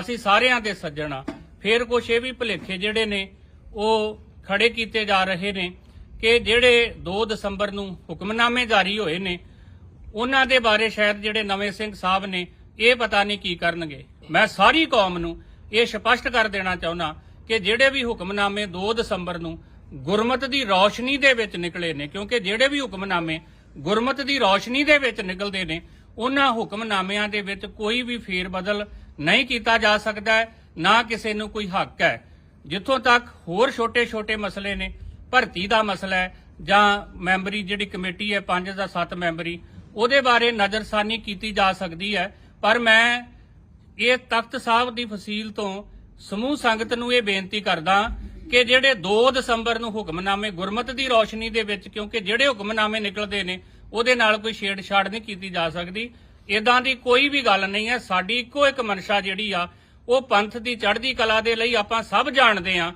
ਅਸੀਂ ਸਾਰਿਆਂ ਦੇ ਸੱਜਣਾ ਆ। ਫਿਰ ਕੁਛ ਇਹ ਵੀ ਭੁਲੇਖੇ ਜਿਹੜੇ ਨੇ, ਉਹ ਖੜੇ ਕੀਤੇ ਜਾ ਰਹੇ ਨੇ ਕਿ ਜਿਹੜੇ 2 ਦਸੰਬਰ ਨੂੰ ਹੁਕਮਨਾਮੇ ਜਾਰੀ ਹੋਏ ਨੇ, ਉਹਨਾਂ ਦੇ ਬਾਰੇ ਸ਼ਾਇਦ ਜਿਹੜੇ ਨਵੇਂ ਸਿੰਘ ਸਾਹਿਬ ਨੇ, ਇਹ ਪਤਾ ਨਹੀਂ ਕੀ ਕਰਨਗੇ। ਮੈਂ ਸਾਰੀ ਕੌਮ ਨੂੰ ਇਹ ਸਪਸ਼ਟ ਕਰ ਦੇਣਾ ਚਾਹੁੰਦਾ ਕਿ ਜਿਹੜੇ ਵੀ ਹੁਕਮਨਾਮੇ 2 ਦਸੰਬਰ ਨੂੰ ਗੁਰਮਤ ਦੀ ਰੌਸ਼ਨੀ ਦੇ ਵਿੱਚ ਨਿਕਲੇ ਨੇ, ਕਿਉਂਕਿ ਜਿਹੜੇ ਵੀ ਹੁਕਮਨਾਮੇ ਗੁਰਮਤ ਦੀ ਰੌਸ਼ਨੀ ਦੇ ਵਿੱਚ ਨਿਕਲਦੇ ਨੇ, ਉਹਨਾਂ ਹੁਕਮਨਾਮਿਆਂ ਦੇ ਵਿੱਚ ਕੋਈ ਵੀ ਫੇਰ ਬਦਲ ਨਹੀਂ ਕੀਤਾ ਜਾ ਸਕਦਾ ਨਾ ਕਿਸੇ ਨੂੰ ਕੋਈ ਹੱਕ ਹੈ। ਜਿੱਥੋਂ ਤੱਕ ਹੋਰ ਛੋਟੇ-ਛੋਟੇ ਮਸਲੇ ਨੇ, ਭਰਤੀ ਦਾ ਮਸਲਾ ਹੈ, ਜਾਂ ਮੈਂਬਰੀ ਜਿਹੜੀ ਕਮੇਟੀ ਹੈ 5 ਜਾਂ 7 ਮੈਂਬਰੀ, ਉਹਦੇ ਬਾਰੇ ਨਜ਼ਰਸਾਨੀ ਕੀਤੀ ਜਾ ਸਕਦੀ ਹੈ। ਪਰ ਮੈਂ ਇਹ ਤਖਤ ਸਾਹਿਬ ਦੀ ਫਸੀਲ ਤੋਂ ਸਮੂਹ ਸੰਗਤ ਨੂੰ ਇਹ ਬੇਨਤੀ ਕਰਦਾ ਕਿ ਜਿਹੜੇ 2 ਦਸੰਬਰ ਨੂੰ ਹੁਕਮਨਾਮੇ, ਗੁਰਮਤ ਦੀ ਰੋਸ਼ਨੀ ਦੇ ਵਿੱਚ, ਕਿਉਂਕਿ ਜਿਹੜੇ ਹੁਕਮਨਾਮੇ ਨਿਕਲਦੇ ਨੇ, ਉਹਦੇ ਨਾਲ ਕੋਈ ਛੇੜਛਾੜ ਨਹੀਂ ਕੀਤੀ ਜਾ ਸਕਦੀ। ਇਦਾਂ ਦੀ ਕੋਈ ਵੀ ਗੱਲ ਨਹੀਂ ਹੈ। ਸਾਡੀ ਇੱਕੋ ਇੱਕ ਮਨਸ਼ਾ ਜਿਹੜੀ ਆ, ਉਹ ਪੰਥ ਦੀ ਚੜ੍ਹਦੀ ਕਲਾ ਦੇ ਲਈ ਆਪਾਂ ਸਭ ਜਾਣਦੇ ਆ